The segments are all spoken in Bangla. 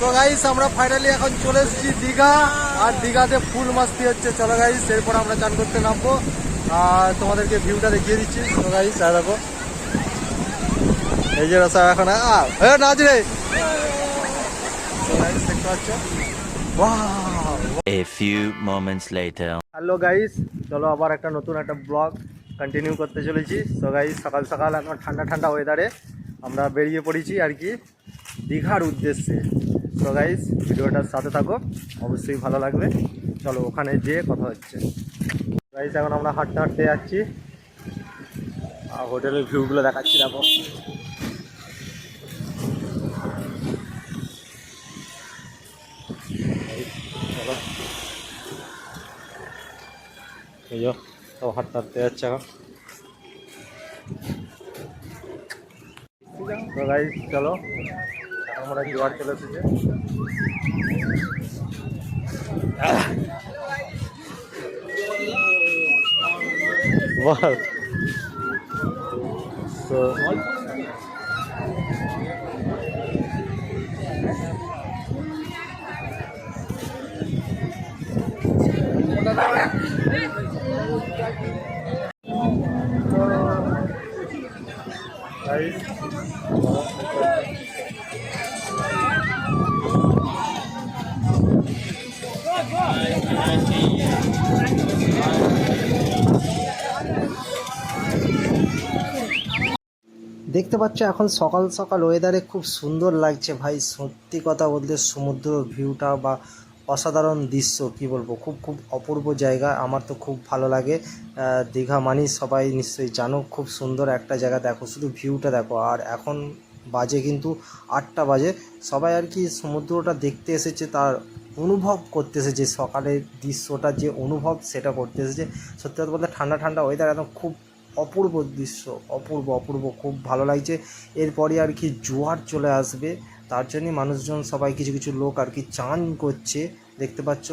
তো গাইস আমরা ফাইনালি এখন চলে এসেছি দীঘা আর দীঘাতে ফুল মাস্তি হচ্ছে। চলো গাইস এরপর আমরা চান করতে নামবো। আর তোমাদেরকে ভিউটা দেখিয়ে দিচ্ছি। তো গাইস আর দেখো। এই যে রাস্তা এখন এ নাচ রে। দেখতে পাচ্ছ? A few moments later. Hello guys চলো আবার একটা নতুন একটা ব্লগ কন্টিনিউ করতে চলেছি। তো গাইস সকাল সকাল এখন ঠান্ডা ঠান্ডা ওয়েদারে আমরা বেরিয়ে পড়েছি আর কি দীঘার উদ্দেশ্যে। তো গাইজ ভিডিওটার সাথে থাকো। অবশ্যই ভালো লাগবে। চলো, ওখানে যেয়ে কথা হচ্ছে। গাইজ এখন আমরা হাঁটতে হাঁটতে যাচ্ছি। আর হোটেলের ভিউগুলো দেখাচ্ছি, দেখো। সব যাচ্ছে এখন। গাইজ চলো। আমরা জোয়ার চলে এসেছে বল। তো দেখতে পাচ্ছ এখন সকাল সকাল ওয়েদারে খুব সুন্দর লাগছে ভাই। সত্যি কথা বলতে সমুদ্র ভিউটা বা অসাধারণ দৃশ্য, কি বলব? খুব খুব অপূর্ব জায়গা। আমার তো খুব ভালো লাগে। দীঘা মানি সবাই নিশ্চয়ই জানো, খুব সুন্দর একটা জায়গা। দেখো, শুধু ভিউটা দেখো। আর এখন বাজে কিন্তু আটটা বাজে। সবাই আর কি সমুদ্রটা দেখতে এসেছে, তার অনুভব করতে এসেছে। সকালের দৃশ্যটা যে অনুভব, সেটা করতে এসেছে। সত্যি কথা বলতে ঠান্ডা ঠান্ডা ওয়েদার একদম খুব অপূর্ব দৃশ্য, অপূর্ব অপূর্ব, খুব ভালো লাগছে। এরপরে আর কি জোয়ার চলে আসবে, তার জন্যই মানুষজন সবাই কিছু কিছু লোক আর কি চান করছে, দেখতে পাচ্ছ।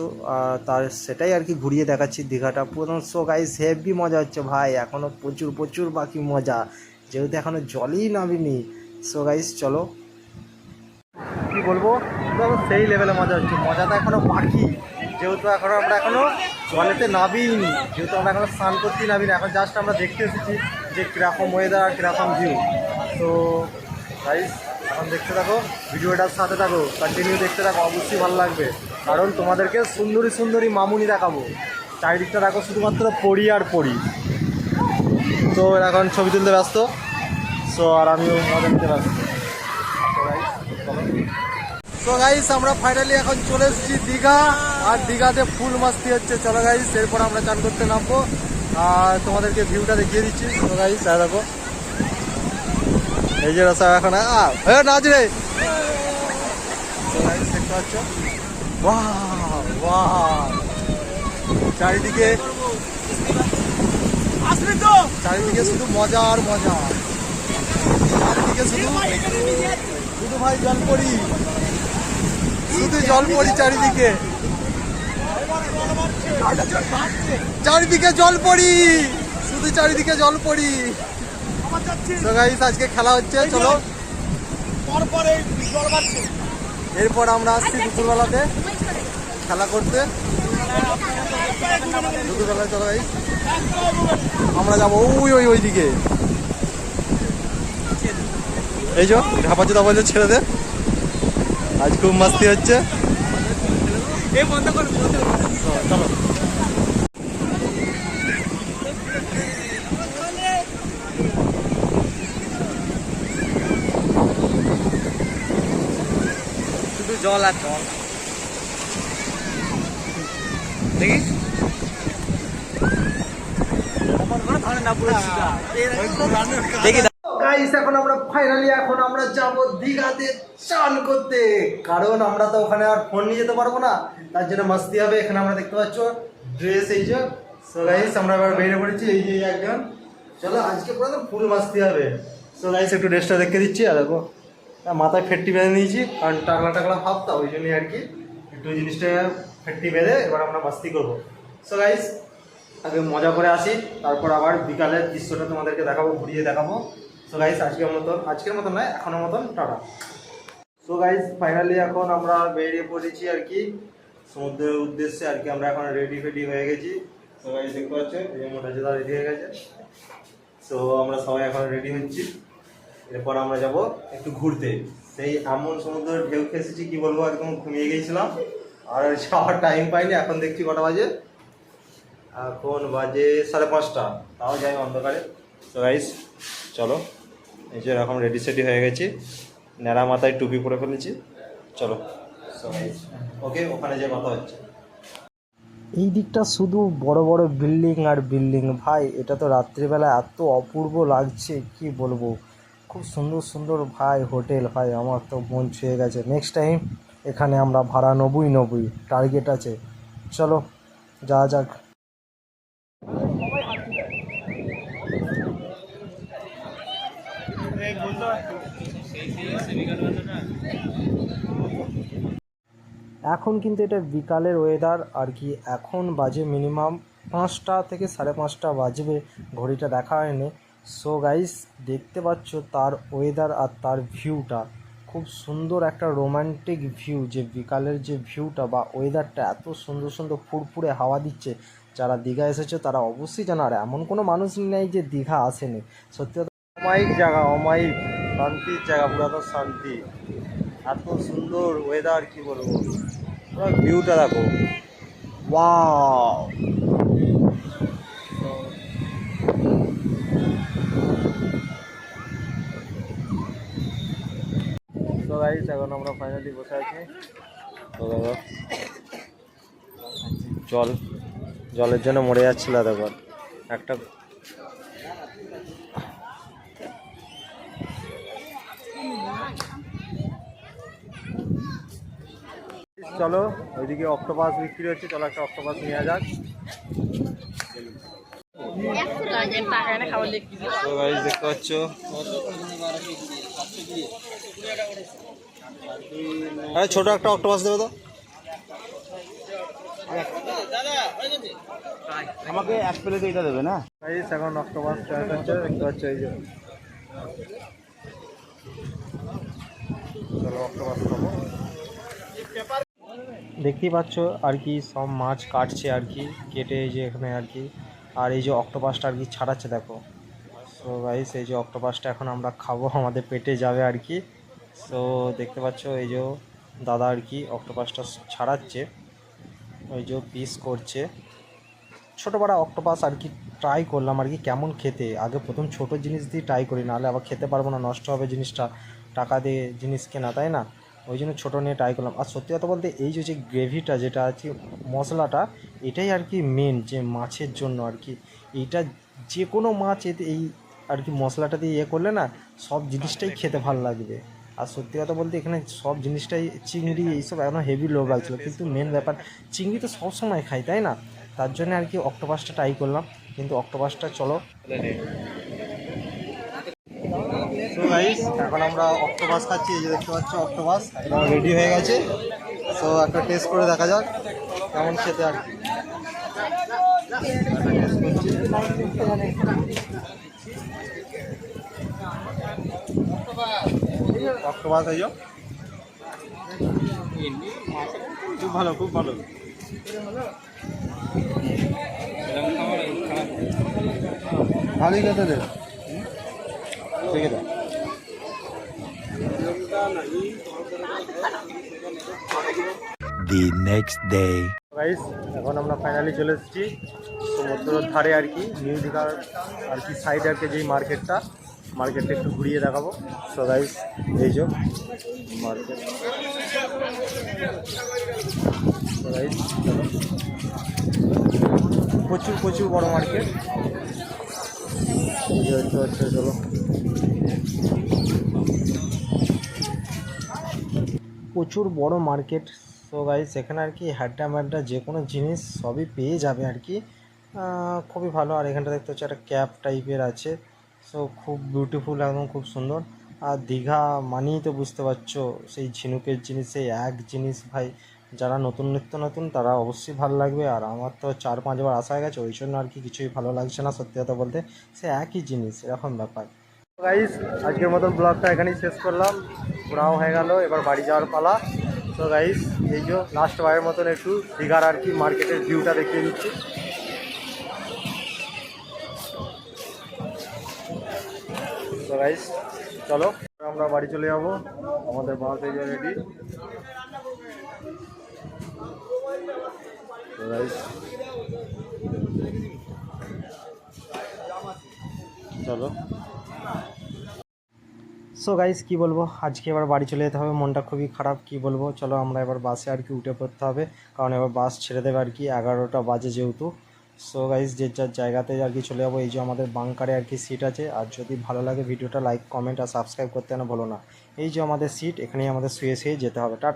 তার সেটাই আর কি ঘুরিয়ে দেখাচ্ছি দীঘাটা। পুরো শো গাইস হেভি মজা হচ্ছে ভাই এখনও প্রচুর প্রচুর বাকি মজা। যেহেতু এখনও জলই নামিনি। সো গাইস চলো। কি বলব? সেই লেভেলে মজা হচ্ছে। মজাটা এখনও বাকি। যেহেতু এখনও আমরা এখনও জলেতে নাবিনি যেহেতু আমরা এখনও স্নান করতেই নাবিনি এখন জাস্ট আমরা দেখতে এসেছি যে কীরকম ওয়েদার আর কীরকম ভিউ তো গাইস এখন দেখতে থাকো, ভিডিওটার সাথে থাকো কন্টিনিউ দেখতে থাকো, অবশ্যই ভালো লাগবে। কারণ তোমাদেরকে সুন্দরী সুন্দরী মামুনি দেখাবো। চারিদিকটা দেখো শুধুমাত্র পড়ি আর পড়ি তো এখন ছবি তুলতে ব্যস্ত। সো আর আমিও মজা ব্যস্ত। তো গাইস আমরা ফাইনালি এখন চলে এসেছি দীঘা, আর দীঘাতে ফুল মাস্তি হচ্ছে। চলো গাইস এরপর আমরা চান করতে নামবো। আর তোমাদেরকে ভিউটা দেখিয়ে দিচ্ছি। তো গাইস আর দেখো। এই যে রাস্তা এখন নাচ রে। চারিদিকে চারিদিকে শুধু মজা আর মজা। চারিদিকে শুধু শুধু ভাই জল পড়ি শুধু জল পড়ি চারিদিকে। চারিদিকে জল পড়ি। শুধু চারিদিকে জল পড়ি। আজকে খেলা হচ্ছে, চলো। এরপর আমরা আসছি দুপুরবেলাতে খেলা করতে। দুপুরবেলায় চলো গাইস আমরা যাব ওই ওই ওই দিকে এই যো ঢাপা ছেড়ে আজ খুব মাস্তি হচ্ছে। শুধু জল আর জল। দেখিস দেখি। গাইস এখন আমরা ফাইনালি এখন আমরা যাব দীঘাতে চান করতে। কারণ আমরা তো ওখানে আর ফোন নিয়ে যেতে পারব না। তার জন্য মাস্তি হবে। এখানে আমরা দেখতে পাচ্ছ ড্রেস এই যে। সো গাইস আমরা এবার বেরিয়ে পড়েছি। এই যে একজন। চলো আজকে পুরো ফুল মাস্তি হবে। সো গাইস একটু ড্রেসটা দেখে দিচ্ছি। আর দেখো আহ, মাথায় ফেটটি বেঁধে নিয়েছি। কারণ টাকলা টাকলা ভাবতা ওই জন্যই আর কি একটু জিনিসটা ফেটটি বেঁধে এবার আমরা মাস্তি করব। সো গাইস আগে মজা করে আসি। তারপর আবার বিকালের দৃশ্যটা তোমাদেরকে দেখাবো ঘুরিয়ে দেখাবো। তো গাইস আজকের মতন আজকের মতন নয়, এখনের মতন, টাটা। সো গাইজ ফাইনালি এখন আমরা বেরিয়ে পড়েছি আর কি। সমুদ্রের উদ্দেশ্যে আর কি আমরা এখন রেডি ফেডি হয়ে গেছি। সো গাইজ দেখতে পাচ্ছ, এই মোটা জোদা রেডি হয়ে গেছে। সো আমরা সবাই এখন রেডি হচ্ছি। এরপর আমরা যাব একটু ঘুরতে। সেই এমন সমুদ্রের ঢেউ খেয়েছি কি বলব, একদম ঘুমিয়ে গেছিলাম আর যাওয়ার টাইম পাইনি, এখন দেখছি কটা বাজে। এখন বাজে সাড়ে পাঁচটা, তাও যাই অন্ধকারে। তো গাইস চলো। এই যে এরকম রেডি সেডি হয়ে গেছি। ন্যাড়া মাথায় টুপি পরে ফেলেছি। চলো। ওকে, ওখানে যে কথা হচ্ছে। এই দিকটা শুধু বড় বড় বিল্ডিং আর বিল্ডিং ভাই, এটা তো রাত্রিবেলা এত অপূর্ব লাগছে, কি বলব? খুব সুন্দর সুন্দর ভাই, হোটেল। ভাই, আমার তো মন ছুঁয়ে গেছে। নেক্সট টাইম এখানে আমরা ভাড়া নবই নবই। টার্গেট আছে। চলো যা যাক। এখন কিন্তু এটা বিকালের ওয়েদার আর কি এখন বাজে মিনিমাম পাঁচটা থেকে সাড়ে পাঁচটা বাজবে, ঘড়িটা দেখা হয়নি। সো গাইস দেখতে পাচ্ছ তার ওয়েদার আর তার ভিউটা খুব সুন্দর একটা রোমান্টিক ভিউ যে বিকালের যে ভিউটা বা ওয়েদারটা এত সুন্দর সুন্দর ফুরফুরে হাওয়া দিচ্ছে। যারা দীঘা এসেছে তারা অবশ্যই জানো, আর এমন কোনো মানুষ নেই যে দীঘা আসেনি। সত্যি অমায়িক জায়গা, অমায়িক, শান্তির জায়গা পুরো তো শান্তি। এত সুন্দর ওয়েদার কি বলব? ভিউটা দেখো। ওয়াও তো গাইস এখন আমরা ফাইনালি বসে আছি। জল, জলের জন্য মরে যাচ্ছিল, দেখো। একটা চলো, ওইদিকে অক্টোপাস বিক্রি হচ্ছে, চলো একটা অক্টোপাস নেওয়া যাক। তো দেখতে পাচ্ছ? আরে, ছোট একটা অক্টোপাস দেবে তো। আমাকে এক প্লেট এটা দেবে, না? গাইস এখন অক্টোপাস দেখতে পাচ্ছ এই যে। চলো অক্টোপাস খাব। দেখতেই পাচ্ছ আর কি সব মাছ কাটছে আর কি, কেটে যে এখানে আর কি। আর এই যে অক্টোপাসটা আর কি ছাড়াচ্ছে দেখো। সো গাইস এই যে অক্টোপাসটা এখন আমরা খাব, আমাদের পেটে যাবে আর কি। সো দেখতে পাচ্ছ এই যে দাদা আর কি অক্টোপাসটা ছাড়াচ্ছে, ওই যে পিস করছে। ছোটো বড় অক্টোপাস আর কি ট্রাই করলাম আর কি কেমন খেতে। আগে প্রথম ছোট জিনিস দিয়ে ট্রাই করি, নাহলে আবার খেতে পারব না, নষ্ট হবে জিনিসটা। টাকা দিয়ে জিনিস কেনা, তাই না? ওই জন্য ছোটো নিয়ে ট্রাই করলাম। আর সত্যি কথা বলতে এই যে গ্রেভিটা যেটা আছে মশলাটা এটাই আর কি মেন যে মাছের জন্য আর কি। এইটা যে কোনো মাছ এতে এই আর কি মশলাটা দিয়ে ইয়ে করলে না সব জিনিসটাই খেতে ভালো লাগবে। আর সত্যি কথা বলতে এখানে সব জিনিসটাই চিংড়ি এইসব এখন হেভি লোভ লাগছিল কিন্তু মেন ব্যাপার চিংড়ি তো সব সময় খাই তাই না? তার জন্য আর কি অক্টোপাসটা ট্রাই করলাম। কিন্তু অক্টোপাসটা চলো। গাইস এখন আমরা অক্টোপাস খাচ্ছি এই যে দেখতে পাচ্ছ একদম রেডি হয়ে গেছে। তো একটা টেস্ট করে দেখা যাক কেমন খেতে আর কি। অক্টোপাস এই খুব ভালো খুব ভালো। ভালোই খেতে দে। ঠিক আছে। The next day. গাইস এখন আমরা ফাইনালি চলে এসেছি। সমুদ্রের ধারে আর কি, নিউ দীঘার আর কি সাইড আর কি যেই মার্কেটটা মার্কেটটা একটু ঘুরিয়ে দেখাবো। সো গাইস এই যে মার্কেট প্রচুর প্রচুর বড় মার্কেট চলো। প্রচুর বড় মার্কেট সো গাইস এখানে আর কি হ্যাড্ডা ম্যাড্ডা যে কোনো জিনিস সবই পেয়ে যাবে আর কি। খুবই ভালো। আর এখানটা দেখতে হচ্ছে একটা ক্যাপ টাইপের আছে। সো খুব বিউটিফুল একদম খুব সুন্দর। আর দীঘা মানেই তো বুঝতে পারছ, সেই ঝিনুকের জিনিস, সেই এক জিনিস ভাই। যারা নতুন নিত্য নতুন, তারা অবশ্যই ভালো লাগবে। আর আমার তো চার পাঁচবার আসা গেছে, ওই জন্য আর কি কিছুই ভালো লাগছে না সত্যি কথা বলতে। সে একই জিনিস, এরকম ব্যাপার। গাইস আজকের মতন ব্লগটা এখানেই শেষ করলাম। ঘোরাও হয়ে গেল, এবার বাড়ি যাওয়ার পালা। তো গাইস এই যে লাস্ট বারের মতন একটু দীঘার আর কি মার্কেটের ভিউটা দেখিয়ে দিচ্ছি। তো গাইস চলো, আমরা বাড়ি চলে যাব। আমাদের বাস এই যে রেডি তো গাইস চলো। সো গাইস কি বলব? আজকে এবার বাড়ি চলে যেতে হবে। মনটা খুবই খারাপ, কি বলব? চলো, আমরা এবার বাসে আর কি উঠে পড়তে হবে। কারণ এবার বাস ছেড়ে দেবে আর কি এগারোটা বাজে যেহেতু। সো গাইস যে যার জায়গাতে আর কি চলে যাব, এই যে আমাদের বাংকারে আর কি সিট আছে। আর যদি ভালো লাগে ভিডিওটা লাইক কমেন্ট আর সাবস্ক্রাইব করতে না বলো না। এই যে আমাদের সিট এখানেই আমাদের শুয়ে শুয়ে যেতে হবে। টাটা।